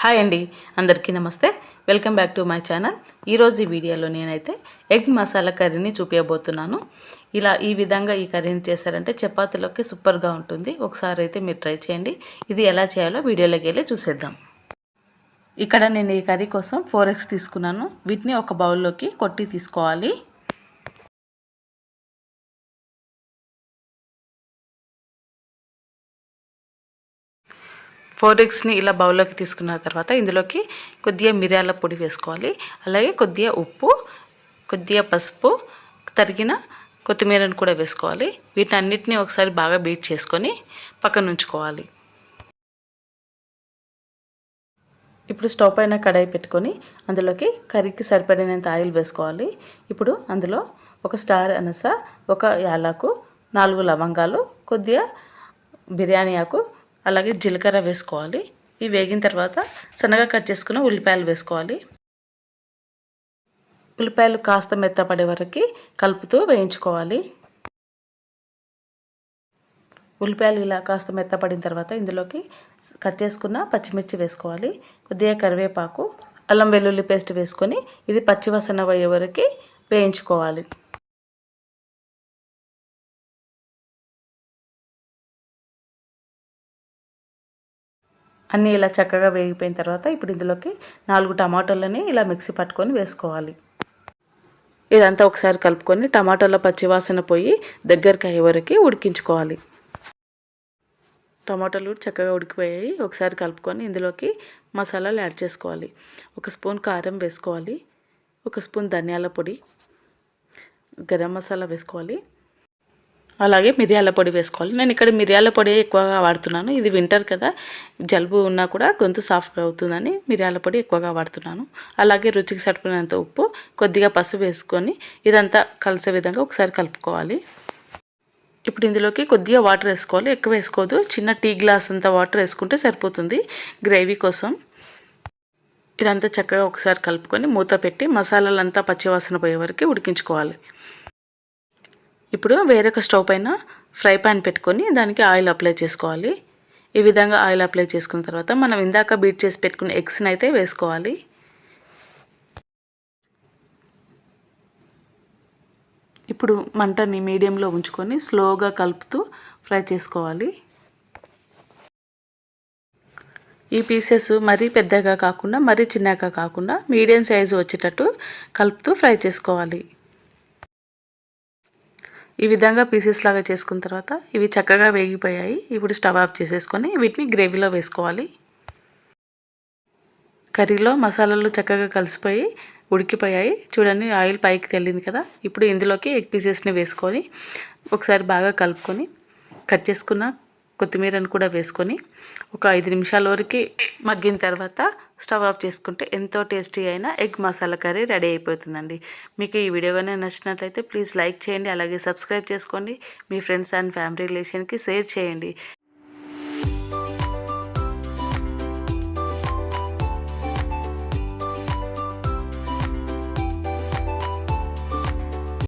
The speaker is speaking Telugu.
హాయ్ అండి అందరికీ నమస్తే. Welcome back to my channel. ఈరోజు ఈ వీడియోలో నేనైతే ఎగ్ మసాలా కర్రీని చూపించబోతున్నాను ఇలా ఈ విధంగా ఈ కర్రీని చేశారంటే చపాతీలోకి సూపర్గా ఉంటుంది. ఒకసారి అయితే మీరు ట్రై చేయండి. ఇది ఎలా చేయాలో వీడియోలోకి వెళ్ళి చూసేద్దాం. ఇక్కడ నేను ఈ కర్రీ కోసం ఫోర్ ఎగ్స్ తీసుకున్నాను. వీటిని ఒక బౌల్లోకి కొట్టి తీసుకోవాలి. ఫోర్ ఎగ్స్ని ఇలా బౌల్లోకి తీసుకున్న తర్వాత ఇందులోకి కొద్దిగా మిరియాల పొడి వేసుకోవాలి. అలాగే కొద్దిగా ఉప్పు కొద్దిగా పసుపు తరిగిన కొత్తిమీరను కూడా వేసుకోవాలి. వీటన్నిటిని ఒకసారి బాగా బీట్ చేసుకొని పక్కన ఉంచుకోవాలి. ఇప్పుడు స్టవ్ పైన కడాయి పెట్టుకొని అందులోకి కర్రీకి సరిపడినంత ఆయిల్ వేసుకోవాలి. ఇప్పుడు అందులో ఒక స్టార్ అనస ఒక యాలకు నాలుగు లవంగాలు కొద్దిగా బిర్యానీ ఆకు అలాగే జీలకర్ర వేసుకోవాలి. ఇవి వేగిన తర్వాత సన్నగా కట్ చేసుకున్న ఉల్లిపాయలు వేసుకోవాలి. ఉల్లిపాయలు కాస్త మెత్తపడే వరకు కలుపుతూ వేయించుకోవాలి. ఉల్లిపాయలు ఇలా కాస్త మెత్తపడిన తర్వాత ఇందులోకి కట్ చేసుకున్న పచ్చిమిర్చి వేసుకోవాలి. కొద్దిగా కరివేపాకు అల్లం వెల్లుల్లి పేస్ట్ వేసుకొని ఇది పచ్చివాసన అయ్యే వరకు వేయించుకోవాలి. అన్నీ ఇలా చక్కగా వేగిపోయిన తర్వాత ఇప్పుడు ఇందులోకి నాలుగు టమాటోలని ఇలా మిక్సీ పట్టుకొని వేసుకోవాలి. ఇదంతా ఒకసారి కలుపుకొని టమాటోల పచ్చివాసన పోయి దగ్గరికి అయ్యే వరకు ఉడికించుకోవాలి. టమాటాలు చక్కగా ఉడికిపోయాయి. ఒకసారి కలుపుకొని ఇందులోకి మసాలాలు యాడ్ చేసుకోవాలి. ఒక స్పూన్ కారం వేసుకోవాలి. ఒక స్పూన్ ధనియాల పొడి గరం మసాలా వేసుకోవాలి. అలాగే మిరియాల పొడి వేసుకోవాలి. నేను ఇక్కడ మిరియాల పొడి ఎక్కువగా వాడుతున్నాను. ఇది వింటర్ కదా జలుబు ఉన్నా కూడా గొంతు సాఫ్ట్గా అవుతుందని మిరియాల పొడి ఎక్కువగా వాడుతున్నాను. అలాగే రుచికి సరిపోయినంత ఉప్పు కొద్దిగా పసుపు వేసుకొని ఇదంతా కలిసే విధంగా ఒకసారి కలుపుకోవాలి. ఇప్పుడు ఇందులోకి కొద్దిగా వాటర్ వేసుకోవాలి. ఎక్కువ వేసుకోవద్దు చిన్న టీ గ్లాస్ అంత వాటర్ వేసుకుంటే సరిపోతుంది గ్రేవీ కోసం. ఇదంతా చక్కగా ఒకసారి కలుపుకొని మూత పెట్టి మసాలాలంతా పచ్చివాసన పోయే వరకు ఉడికించుకోవాలి. ఇప్పుడు వేరొక స్టవ్ పైన ఫ్రై పాన్ పెట్టుకొని దానికి ఆయిల్ అప్లై చేసుకోవాలి. ఈ విధంగా ఆయిల్ అప్లై చేసుకున్న తర్వాత మనం ఇందాక బీట్ చేసి పెట్టుకున్న ఎగ్స్ని అయితే వేసుకోవాలి. ఇప్పుడు మంటని మీడియంలో ఉంచుకొని స్లోగా కలుపుతూ ఫ్రై చేసుకోవాలి. ఈ పీసెస్ మరీ పెద్దగా కాకుండా మరీ చిన్నగా కాకుండా మీడియం సైజు వచ్చేటట్టు కలుపుతూ ఫ్రై చేసుకోవాలి. ఈ విధంగా పీసెస్ లాగా చేసుకున్న తర్వాత ఇవి చక్కగా వేగిపోయాయి. ఇప్పుడు స్టవ్ ఆఫ్ చేసేసుకొని వీటిని గ్రేవీలో వేసుకోవాలి. కర్రీలో మసాలాలు చక్కగా కలిసిపోయి ఉడికిపోయాయి. చూడండి ఆయిల్ పైకి తెల్లింది కదా. ఇప్పుడు ఇందులోకి ఎగ్ పీసెస్ని వేసుకొని ఒకసారి బాగా కలుపుకొని కట్ చేసుకున్న కొత్తిమీరను కూడా వేసుకొని ఒక ఐదు నిమిషాల వరకు మగ్గిన తర్వాత స్టవ్ ఆఫ్ చేసుకుంటే ఎంతో టేస్టీ అయిన ఎగ్ మసాలా కర్రీ రెడీ అయిపోతుందండి. మీకు ఈ వీడియో కానీ నచ్చినట్లయితే ప్లీజ్ లైక్ చేయండి అలాగే సబ్స్క్రైబ్ చేసుకోండి. మీ ఫ్రెండ్స్ అండ్ ఫ్యామిలీ రిలేషన్కి షేర్ చేయండి.